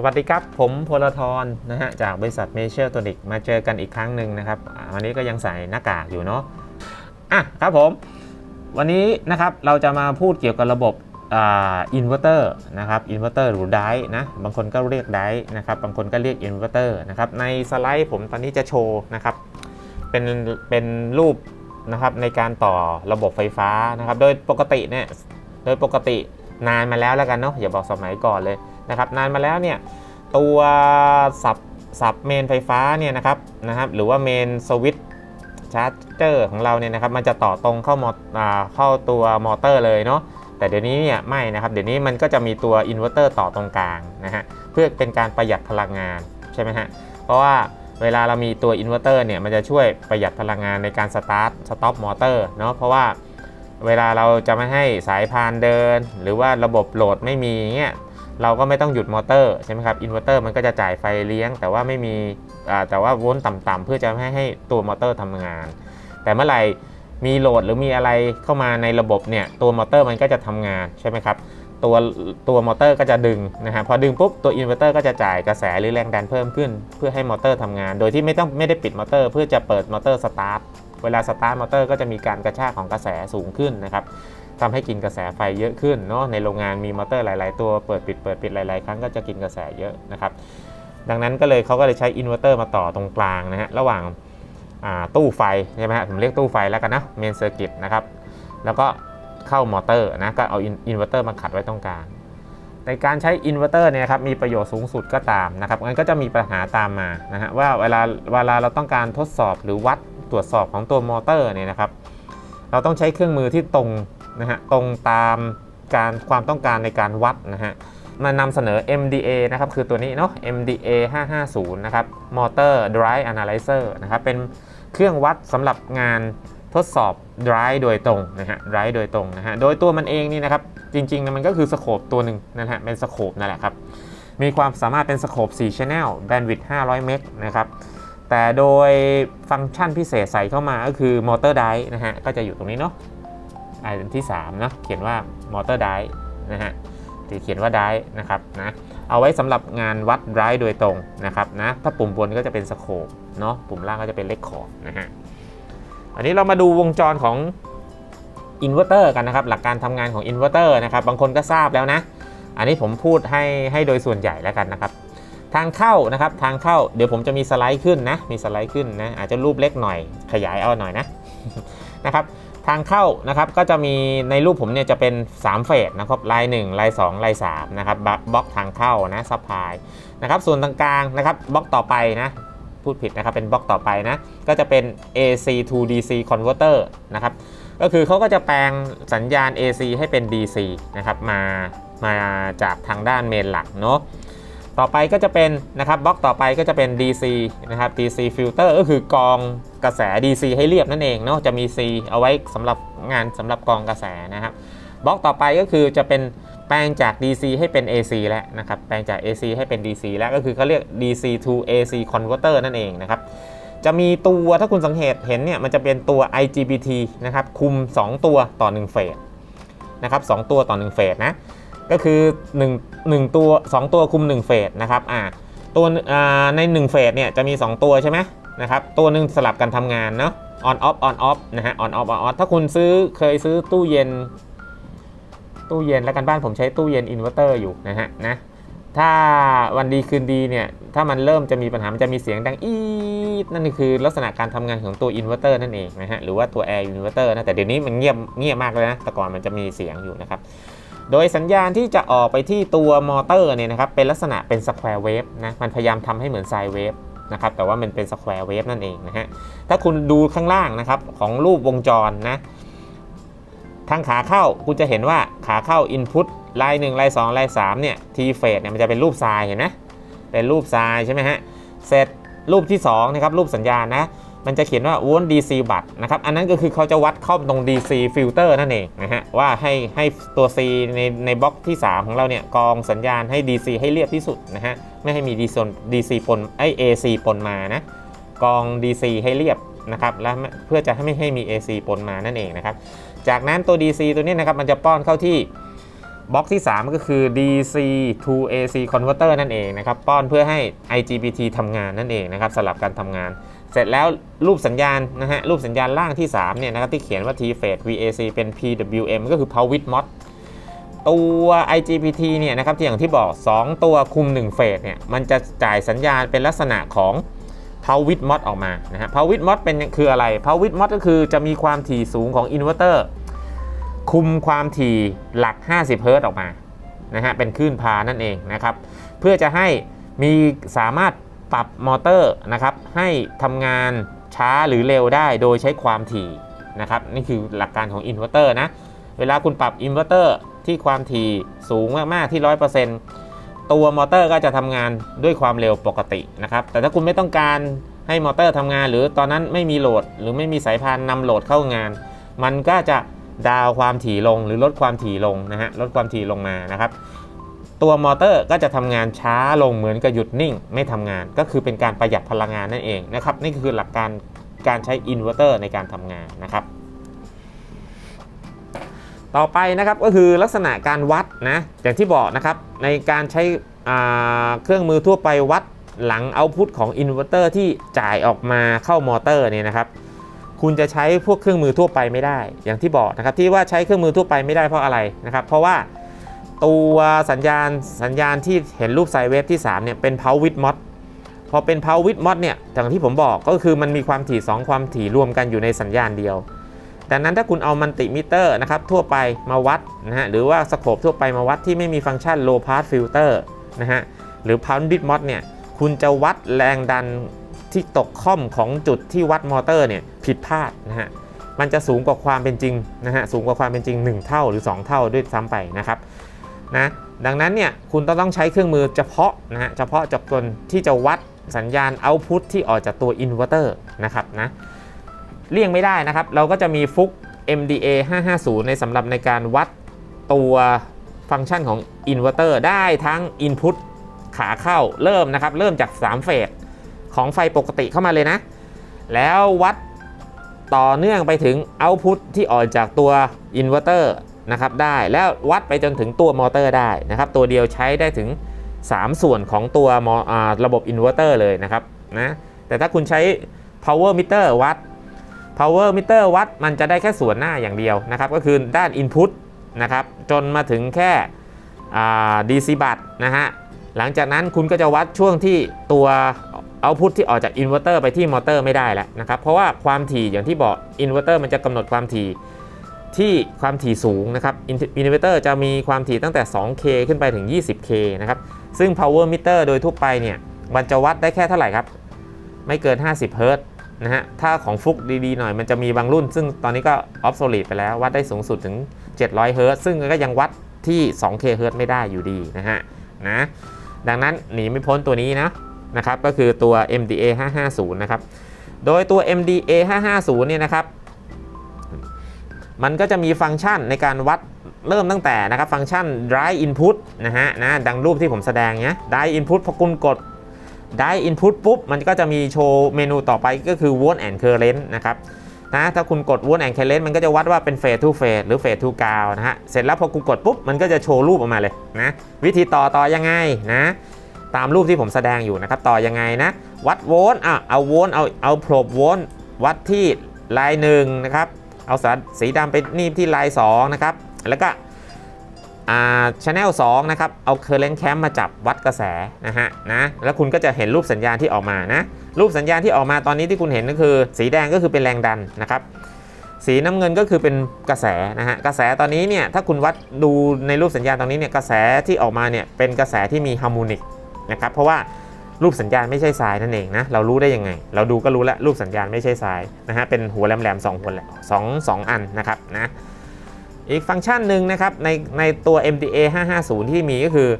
สวัสดีครับ ผมพลทรนะฮะจากบริษัทเมเชอร์ตัวนิกมาเจอกันอีกครั้งหนึ่งนะครับ วันนี้ก็ยังใส่หน้ากากอยู่เนาะอะครับผม วันนี้นะครับเราจะมาพูดเกี่ยวกับระบบอินเวอร์เตอร์นะครับอินเวอร์เตอร์หรือไดนะบางคนก็เรียกไดนะครับบางคนก็เรียกอินเวอร์เตอร์นะครับในสไลด์ผมตอนนี้จะโชว์นะครับเป็นเป็นรูปนะครับในการต่อระบบไฟฟ้านะครับโดยปกติเนี่ยโดยปกตินานมาแล้วแล้วกันเนาะอย่าบอกสมัยก่อนเลย นะครับนานมาแล้วเนี่ยตัวสับสับเมนไฟฟ้าเนี่ยนะครับนะครับหรือว่าเมนสวิตช์ชาร์จเจอร์ของเราเนี่ยนะครับมันจะต่อตรงเข้ามอเข้าตัวมอเตอร์เลยเนาะแต่เดี๋ยวนี้เนี่ยไม่นะครับเดี๋ยวนี้มันก็จะมีตัวอินเวอร์เตอร์ต่อตรงกลางนะฮะเพื่อเป็นการประหยัดพลังงานใช่ไหมฮะเพราะว่าเวลาเรามีตัวอินเวอร์เตอร์เนี่ยมันจะช่วยประหยัดพลังงานในการสตาร์ทสต็อปมอเตอร์เนาะเพราะว่าเวลาเราจะไม่ให้สายพานเดิน หรือว่าระบบโหลดไม่มีเงี้ย เราก็ไม่ต้องหยุดมอเตอร์ใช่ไหมครับอินเวอร์เตอร์มันก็จะจ่ายไฟเลี้ยง แต่ว่าไม่มีแต่ว่าโวลต์ต่ำๆเพื่อจะไม่ให้ตัวมอเตอร์ทำงาน แต่เมื่อไหร่มีโหลดหรือมีอะไรเข้ามาในระบบเนี่ยตัวมอเตอร์มันก็จะทำงานใช่ไหมครับตัวตัวมอเตอร์ก็จะดึงนะฮะพอดึงปุ๊บตัวอินเวอร์เตอร์ก็จะจ่ายกระแสหรือแรงดันเพิ่มขึ้น เพื่อให้มอเตอร์ทำงาน โดยที่ไม่ต้องไม่ได้ปิดมอเตอร์เพื่อจะเปิดมอเตอร์สตาร์ทเวลาสตาร์ทมอเตอร์ก็จะมีการกระชากของกระแสสูงขึ้นนะครับ ทำให้กินกระแสไฟเยอะขึ้นเนาะในโรงงานมีมอเตอร์หลาย ๆ ตัวเปิดปิดเปิดปิดหลายๆ ครั้งก็จะกินกระแสเยอะนะครับดังนั้นก็เลยเขาก็เลยใช้อินเวอร์เตอร์มาต่อตรงกลางนะฮะระหว่างาตู้ไฟใช่ไหมฮะผมเรียกตู้ไฟแล้วกันนะเมนเซอร์กิตนะครับแล้วก็เข้ามอเตอร์นะก็เอาอินเวอร์เตอร์มาขัดไว้ตรงกลางในการใช้อินเวอร์เตอร์เนี่ยครับมีประโยชน์สูงสุดก็ตามนะครับมันก็จะมีปัญหาตามมานะฮะว่าเวลาเวลาเราต้องการทดสอบหรือวัดตรวจสอบของตัวมอเตอร์เนี่ยนะครับเราต้องใช้เครื่องมือที่ตรง นะฮะตรงตามการความต้องการในการวัดนะฮะมานำเสนอ MDA นะครับคือตัวนี้เนาะ MDA 550นะครับ Motor Drive Analyzer นะครับเป็นเครื่องวัดสำหรับงานทดสอบ drive โดยตรงนะฮะ drive โดยตรงนะฮะโดยตัวมันเองนี่นะครับจริงๆนะมันก็คือสโคปตัวหนึ่งนะฮะเป็นสโคปนั่นแหละครับมีความสามารถเป็นสโคป4 channel bandwidth 500 เมกนะครับแต่โดยฟังก์ชันพิเศษใส่เข้ามาก็คือ Motor Drive นะฮะก็จะอยู่ตรงนี้เนาะ อันที่3เนาะเขียนว่า Motor Drive นะฮะที่เขียนว่าได้นะครับนะเอาไว้สำหรับงานวัดได้โดยตรงนะครับนะถ้าปุ่มบนก็จะเป็นสโคปเนาะปุ่มล่างก็จะเป็นเลขขอบนะฮะอันนี้เรามาดูวงจรของอินเวอร์เตอร์กันนะครับ หลักการทำงานของอินเวอร์เตอร์นะครับบางคนก็ทราบแล้วนะ อันนี้ผมพูดให้ให้โดยส่วนใหญ่แล้วกันนะครับ ทางเข้านะครับทางเข้าเดี๋ยวผมจะมีสไลด์ขึ้นนะมีสไลด์ขึ้นนะอาจจะรูปเล็กหน่อยขยายเอาหน่อยนะนะครับ ทางเข้านะครับก็จะมีในรูปผมเนี่ยจะเป็น 3 เฟสนะครับลาย1ลาย2ลาย3นะครับบล็อกทางเข้านะซัพพลายนะครับส่วนตรงกลางนะครับบล็อกต่อไปนะพูดผิดนะครับเป็นบล็อกต่อไปนะก็จะเป็น AC to DC converter นะครับก็คือเขาก็จะแปลงสัญญาณ AC ให้เป็น DC นะครับมามาจากทางด้านเมนหลักเนาะ ต่อไปก็จะเป็นนะครับบล็อกต่อไปก็จะเป็น DC นะครับ DC filter ก็คือกรองกระแส DC ให้เรียบนั่นเองเนาะจะมี C เอาไว้สำหรับงานสำหรับกรองกระแสนะครับบล็อกต่อไปก็คือจะเป็นแปลงจาก DC ให้เป็น AC แล้วนะครับแปลงจาก AC ให้เป็น DC แล้วก็คือเขาเรียก DC to AC converter นั่นเองนะครับจะมีตัวถ้าคุณสังเกตเห็นเนี่ยมันจะเป็นตัว IGBT นะครับคุม 2 ตัวต่อ 1 เฟสนะครับ2ตัวต่อ 1 เฟสนะ ก็คือ1 1ตัว 2 ตัวคุม 1 เฟสนะครับอ่าตัวใน 1 เฟสเนี่ยจะมี 2 ตัวใช่ไหมนะครับตัวหนึ่งสลับกันทำงานเนาะ on off on off นะฮะ on off on off ถ้าคุณซื้อเคยซื้อตู้เย็น ตู้เย็นแล้วกันบ้านผมใช้ตู้เย็นอินเวอร์เตอร์อยู่นะฮะนะถ้าวันดีคืนดีเนี่ยถ้ามันเริ่มจะมีปัญหามันจะมีเสียงดังอีดนั่นคือลักษณะการทำงานของตัวอินเวอร์เตอร์นั่นเองนะฮะหรือว่าตัวแอร์อินเวอร์เตอร์นะแต่เดี๋ยวนี้มันเงียบเงียบมากเลยนะแต่ก่อนมันจะมีเสียงอยู่นะครับ โดยสัญญาณที่จะออกไปที่ตัวมอเตอร์เนี่ยนะครับเป็นลักษณะเป็นสแควร์เวฟนะมันพยายามทำให้เหมือนไซเวฟนะครับแต่ว่ามันเป็นสแควร์เวฟนั่นเองนะฮะถ้าคุณดูข้างล่างนะครับของรูปวงจรนะทางขาเข้าคุณจะเห็นว่าขาเข้า Input ลาย1ลาย2ลาย3เนี่ยทีเฟสเนี่ยมันจะเป็นรูปทรายเห็นไหมเป็นรูปทรายใช่ไหมฮะเสร็จรูปที่2นะครับรูปสัญญาณนะ มันจะเขียนว่า w o l t DC บัตนะครับอันนั้นก็คือเขาจะวัดเข้าตรง DC filter นั่นเองนะฮะว่าให้ให้ตัว C ในในบล็อกที่ 3 ของเราเนี่ยกองสัญญาณให้ DC ให้เรียบที่สุดนะฮะไม่ให้มี DC DC ปนไอ AC ปนมานะกอง DC ให้เรียบนะครับและเพื่อจะให้ไม่ให้มี AC ปนมานั่นเองนะครับจากนั้นตัว DC ตัวนี้นะครับมันจะป้อนเข้าที่บล็อกที่ 3 ก็คือ DC to AC converter นั่นเองนะครับ ป้อนเพื่อให้ IGBT ทำงานนั่นเองนะครับสลับการทำงาน เสร็จแล้วรูปสัญญาณนะฮะรูปสัญญาณล่างที่3เนี่ยนะครับที่เขียนว่า T phase VAC เป็น PWM ก็คือ Power with Mod ตัว IGBT เนี่ยนะครับที่อย่างที่บอก 2 ตัวคุม1เฟสเนี่ยมันจะจ่ายสัญญาณเป็นลักษณะของ Power with Mod ออกมานะฮะ Power with Mod เป็นคืออะไร Power with Mod ก็คือจะมีความถี่สูงของอินเวอร์เตอร์คุมความถี่หลัก 50เฮิรตออกมานะฮะเป็นคลื่นพานั่นเองนะครับเพื่อจะให้มีสามารถ ปรับมอเตอร์นะครับให้ทำงานช้าหรือเร็วได้โดยใช้ความถี่นะครับนี่คือหลักการของอินเวอร์เตอร์นะ เวลาคุณปรับอินเวอร์เตอร์ที่ความถี่สูงมาก ๆ ที่ 100%ตัวมอเตอร์ก็จะทำงานด้วยความเร็วปกตินะครับแต่ถ้าคุณไม่ต้องการให้มอเตอร์ทำงาน หรือตอนนั้นไม่มีโหลด หรือไม่มีสายพานนำโหลดเข้างาน มันก็จะดาวความถี่ลงหรือลดความถี่ลงนะฮะลดความถี่ลงมานะครับ ตัวมอเตอร์ก็จะทำงานช้าลงเหมือนกับหยุดนิ่ง ไม่ทำงานก็คือเป็นการประหยัดพลังงานนั่นเองนะครับนี่คือหลักการการใช้อินเวอร์เตอร์ในการทำงานนะครับ ต่อไปนะครับก็คือลักษณะการวัดนะอย่างที่บอกนะครับในการใช้เครื่องมือทั่วไปวัดหลังเอาพุทของอินเวอร์เตอร์ที่จ่ายออกมาเข้ามอเตอร์เนี่ยนะครับ คุณจะใช้พวกเครื่องมือทั่วไปไม่ได้ อย่างที่บอกนะครับที่ว่าใช้เครื่องมือทั่วไปไม่ได้เพราะอะไรนะครับ เพราะว่า ตัวสัญญาณสัญญาณที่เห็นรูปไซเวฟที่ 3 เนี่ย เป็น power with mod พอเป็น power with mod เนี่ยอย่างที่ผมบอกก็คือมันมีความถี่ 2 ความถี่รวมกันอยู่ในสัญญาณเดียวดังนั้นถ้าคุณเอามัลติมิเตอร์นะครับทั่วไปมาวัดนะฮะหรือว่าสโคปทั่วไปมาวัดที่ไม่มีฟังก์ชัน low pass filter นะฮะหรือ pound bit mod เนี่ยคุณจะวัดแรงดันที่ตกค่อมของจุดที่วัดมอเตอร์เนี่ยผิดพลาดนะฮะมันจะสูงกว่าความเป็นจริงนะฮะสูงกว่าความเป็นจริง 1 เท่าหรือ 2 เท่าด้วยซ้ำไปนะครับ นะดังนั้นเนี่ยคุณต้องต้องใช้เครื่องมือเฉพาะนะฮะเฉพาะจกนที่จะวัดสัญญาณ output ที่ออกจากตัวอินเวอร์เตอร์นะครับนะเลี่ยงไม่ได้นะครับ เราก็จะมีฟุก MDA 550 ในสำหรับในการวัดตัวฟังก์ชันของอินเวอร์เตอร์ได้ทั้ง Input ขาเข้าเริ่มนะครับ เริ่มจาก 3 เฟสของไฟปกติเข้ามาเลยนะ แล้ววัดต่อเนื่องไปถึง Output ที่ออกจากตัวอินเวอร์เตอร์ นะครับได้แล้ววัดไปจนถึงตัวมอเตอร์ได้นะครับตัวเดียวใช้ได้ถึง 3 ส่วนของตัวมอระบบอินเวอร์เตอร์เลยนะครับนะแต่ถ้าคุณใช้ power meter วัด power meter วัดมันจะได้แค่ส่วนหน้าอย่างเดียวนะครับก็คือด้าน input นะครับจนมาถึงแค่ DC บัตนะฮะหลังจากนั้นคุณก็จะวัดช่วงที่ตัว output ที่ออกจากอินเวอร์เตอร์ไปที่มอเตอร์ไม่ได้แล้วนะครับเพราะว่าความถี่อย่างที่บอกอินเวอร์เตอร์มันจะกำหนดความถี่ ที่ความถี่สูงนะครับอินเวอร์เตอร์จะมีความถี่ตั้งแต่ 2K ขึ้นไปถึง 20K นะครับ ซึ่ง power meter โดยทั่วไปเนี่ย มันจะวัดได้แค่เท่าไหร่ครับ ไม่เกิน 50เฮิรตนะฮะ ถ้าของฟุกดีๆหน่อยมันจะมีบางรุ่น ซึ่งตอนนี้ก็ obsolete ไปแล้ว วัดได้สูงสุดถึง 700เฮิรตซึ่งก็ยังวัดที่ 2K เฮิรตไม่ได้อยู่ดีนะฮะ นะ ดังนั้นหนีไม่พ้นตัวนี้นะ นะครับ ก็คือตัว MDA 550 นะครับ โดยตัว MDA 550 เนี่ยนะครับ มันก็จะมีฟังก์ชันในการวัดเริ่มตั้งแต่นะครับฟังก์ชัน drive input นะฮะนะดังรูปที่ผมแสดงเนี้ย drive input พอคุณกดได้ Input ปุ๊บ มันก็จะมีโชว์เมนูต่อไปก็คือ Volt and Current นะครับนะถ้าคุณกด Volt and Current มันก็จะวัดว่าเป็น Phase to Phase หรือ Phase to Ground นะฮะเสร็จแล้วพอกูกดปุ๊บ มันก็จะโชว์รูปออกมาเลยนะวิธีต่อต่อยังไงนะตามรูปที่ผมแสดงอยู่นะครับต่อยังไงนะวัดโวลต์อะเอาโวลต์เอาเอาโพรบโวลต์วัดที่ลายหนึ่งนะครับ เอาสีดำไปนีบที่ลาย2นะครับ แล้วก็อ่าชแนล2นะครับ เอา current cam มาจับวัดกระแสนะฮะนะแล้วคุณก็จะเห็นรูปสัญญาณที่ออกมานะรูปสัญญาณที่ออกมาตอนนี้ที่คุณเห็นก็คือ สีแดงก็คือเป็นแรงดันนะครับ สีน้ำเงินก็คือเป็นกระแสนะฮะกระแสตอนนี้เนี่ยถ้าคุณวัดดูในรูปสัญญาณตรงนี้เนี่ยกระแสที่ออกมาเนี่ยเป็นกระแสที่มีฮาร์โมนิกนะครับเพราะว่า รูปสัญญาณไม่ใช่ทรายนั่นเองนะเรารู้ได้ยังไง เราดูก็รู้แล้วรูปสัญญาณไม่ใช่ทรายนะฮะเป็นหัวแหลมๆสองหัวแหลมสองสองอันนะครับนะอีกฟังก์ชันหนึ่งนะครับในในตัว MDA 550 ที่มีก็คือ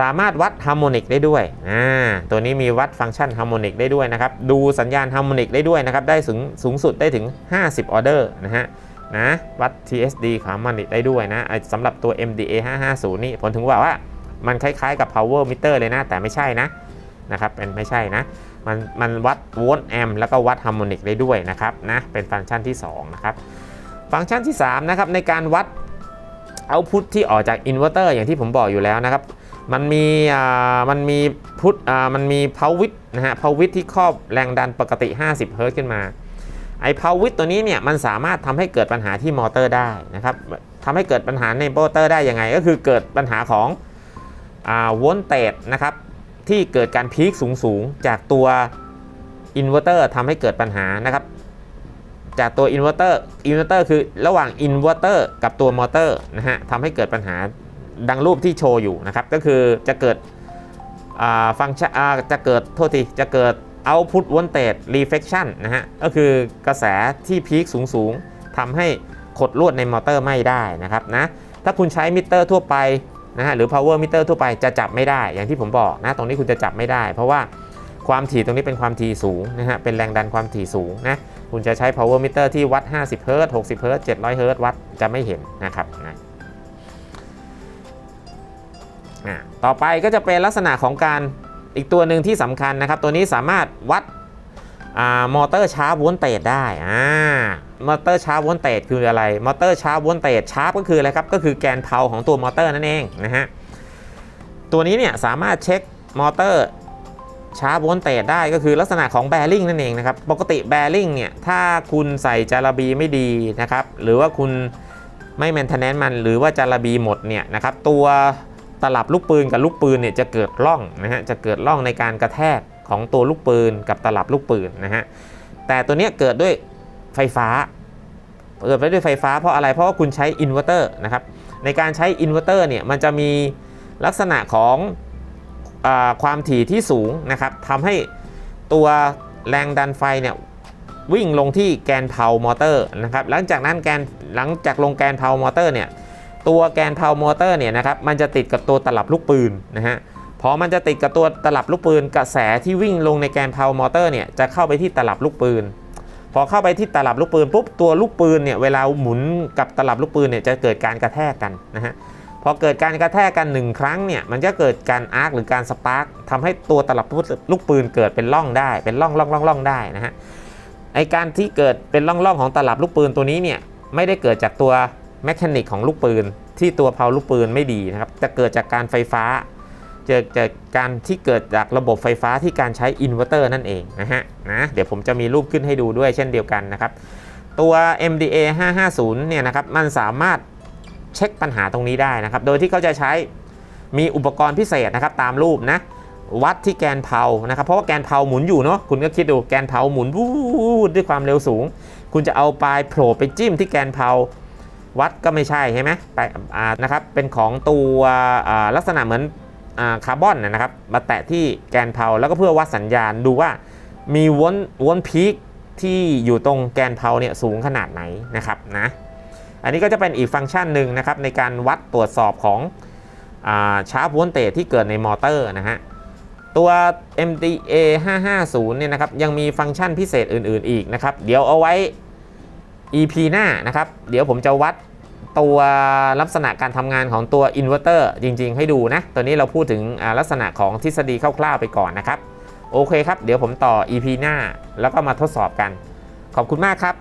สามารถวัดฮาร์โมนิกได้ด้วยอ่าตัวนี้มีวัดฟังก์ชันฮาร์โมนิกได้ด้วยนะครับดูสัญญาณฮาร์โมนิกได้ด้วยนะครับได้สูงสูงสุดได้ถึง 50 ออเดอร์นะฮะนะวัด TSD ฮาร์โมนิกได้ด้วยนะสำหรับตัว MDA 550 นี่ผมถึงว่าว่ามันคล้ายๆกับ power meter เลยนะ แต่ไม่ใช่นะ นะครับเป็นไม่ใช่นะมันมันวัดโวลต์แอมแล้วก็วัดฮาร์โมนิกได้ด้วยนะครับนะเป็นฟังก์ชันที่2นะครับฟังก์ชันที่3นะครับในการวัดเอาพุทที่ออกจากอินเวอร์เตอร์อย่างที่ผมบอกอยู่แล้วนะครับมันมีอ่ามันมีพุทอ่ามันมีพาววิทนะฮะพาววิทที่ครอบแรงดันปกติ 50 เฮิร์ตขึ้นมาไอ้พาววิทตัวนี้เนี่ยมันสามารถทำให้เกิดปัญหาที่มอเตอร์ได้นะครับทำให้เกิดปัญหาในมอเตอร์ได้ยังไง ก็คือเกิดปัญหาของอ่าวลเตจนะครับ ที่เกิดการพีคสูงๆ จากตัวอินเวอร์เตอร์ทำให้เกิดปัญหานะครับ จากตัวอินเวอร์เตอร์อินเวอร์เตอร์คือระหว่างอินเวอร์เตอร์กับตัวมอเตอร์นะฮะทำให้เกิดปัญหาดังรูปที่โชว์อยู่นะครับ ก็คือจะเกิดฟังชันจะเกิดโทษทีจะเกิด output voltage reflection นะฮะก็คือกระแสที่พีคสูงๆทำให้ขดลวดในมอเตอร์ไม่ได้นะครับนะถ้าคุณใช้มิเตอร์ทั่วไป นะฮะหรือ power meter ทั่วไปจะจับไม่ได้อย่างที่ผมบอกนะตรงนี้คุณจะจับไม่ได้ เพราะว่าความถี่ตรงนี้เป็นความถี่สูงนะฮะเป็นแรงดันความถี่สูงนะคุณจะใช้ power meter ที่วัด 50เฮิรตซ์60เฮิรตซ์700เฮิรตวัดจะไม่เห็นนะครับนะต่อไปก็จะเป็นลักษณะของการอีกตัวหนึ่งที่สำคัญนะครับ ตัวนี้สามารถวัดอมอเตอร์ชาร์ปโวลเตจได้อ่า มอเตอร์ชาร์ปวลเตจคืออะไร มอเตอร์ชาร์ปวลเตจชาร์ปก็คืออะไรครับ ก็คือแกนเพาของตัวมอเตอร์นั่นเองนะฮะ ตัวนี้เนี่ยสามารถเช็คมอเตอร์ชาร์ปวลเตจได้ก็คือลักษณะของแบริ่งนั่นเองนะครับ ปกติแบริ่งเนี่ยถ้าคุณใส่จาระบีไม่ดีนะครับ หรือว่าคุณไม่แมนเทนแนนมันหรือว่าจาระบีหมดเนี่ยนะครับตัวตลับลูกปืนกับลูกปืนเนี่ยจะเกิดร่องนะฮะจะเกิดร่องในการกระแทกของตัวลูกปืนกับตลับลูกปืนนะฮะแต่ตัวนี้เกิดด้วย ไฟฟ้า เกิดไปด้วยไฟฟ้าเพราะอะไร เพราะว่าคุณใช้อินเวอร์เตอร์นะครับ ในการใช้อินเวอร์เตอร์เนี่ยมันจะมีลักษณะของอความถี่ที่สูงนะครับทำให้ตัวแรงดันไฟเนี่ยวิ่งลงที่แกนเพามอเตอร์นะครับ หลังจากนั้นแกนหลังจากลงแกนเพามอเตอร์เนี่ยตัวแกนเพามอเตอร์เนี่ยนะครับมันจะติดกับตัวตลับลูกปืนนะฮะพอมันจะติดกับตัวตลับลูกปืน กระแสที่วิ่งลงในแกนเพามอเตอร์เนี่ยจะเข้าไปที่ตลับลูกปืน พอเข้าไปที่ตลับลูกปืนปุ๊บตัวลูกปืนเนี่ยเวลาหมุนกับตลับลูกปืนเนี่ยจะเกิดการกระแทกกันนะฮะพอเกิดการกระแทกกันหนึ่งครั้งเนี่ยมันจะเกิดการอาร์คหรือการสปาร์กทำให้ตัวตลับลูกปืนเกิดเป็นร่องได้เป็นร่องร่องร่องร่องได้นะฮะไอการที่เกิดเป็นร่องร่องของตลับลูกปืนตัวนี้เนี่ยไม่ได้เกิดจากตัวแมชชีนิกของลูกปืน ที่ตัวเพาลูกปืนไม่ดีนะครับจะเกิดจากการไฟฟ้า เจอจากการที่เกิดจากระบบไฟฟ้าที่การใช้อินเวอร์เตอร์นั่นเองนะฮะนะเดี๋ยวผมจะมีรูปขึ้นให้ดูด้วยเช่นเดียวกันนะครับ ตัว MDA 550เนี่ยนะครับมันสามารถเช็คปัญหาตรงนี้ได้นะครับ โดยที่เขาจะใช้มีอุปกรณ์พิเศษนะครับตามรูปนะวัดที่แกนเพานะครับ เพราะว่าแกนเพาหมุนอยู่เนาะคุณก็คิดดูแกนเพาหมุนวูดด้วยความเร็วสูง คุณจะเอาปลายโผล่ไปจิ้มที่แกนเพาวัดก็ไม่ใช่ใช่ไหมไปนะครับเป็นของตัวลักษณะเหมือน คาร์บอนนะครับมาแตะที่แกนเพาแล้วก็เพื่อวัดสัญญาณดูว่ามีวนวนพีคที่อยู่ตรงแกนเพาเนี่ยสูงขนาดไหนนะครับนะอันนี้ก็จะเป็นอีกฟังก์ชันหนึ่งนะครับในการวัดตรวจสอบของชาร์ปวนเตจที่เกิดในมอเตอร์นะฮะตัว MDA 550เนี่ยนะครับยังมีฟังก์ชันพิเศษอื่น ๆ อีกนะครับ เดี๋ยวเอาไว้ EP หน้านะครับ เดี๋ยวผมจะวัด ตัวลักษณะการทำงานของตัวอินเวอร์เตอร์จริง ๆ ให้ดูนะ ตัวนี้เราพูดถึงลักษณะของทฤษฎีคร่าวๆไปก่อนนะครับ โอเคครับ เดี๋ยวผมต่อ EP หน้า แล้วก็มาทดสอบกัน ขอบคุณมากครับ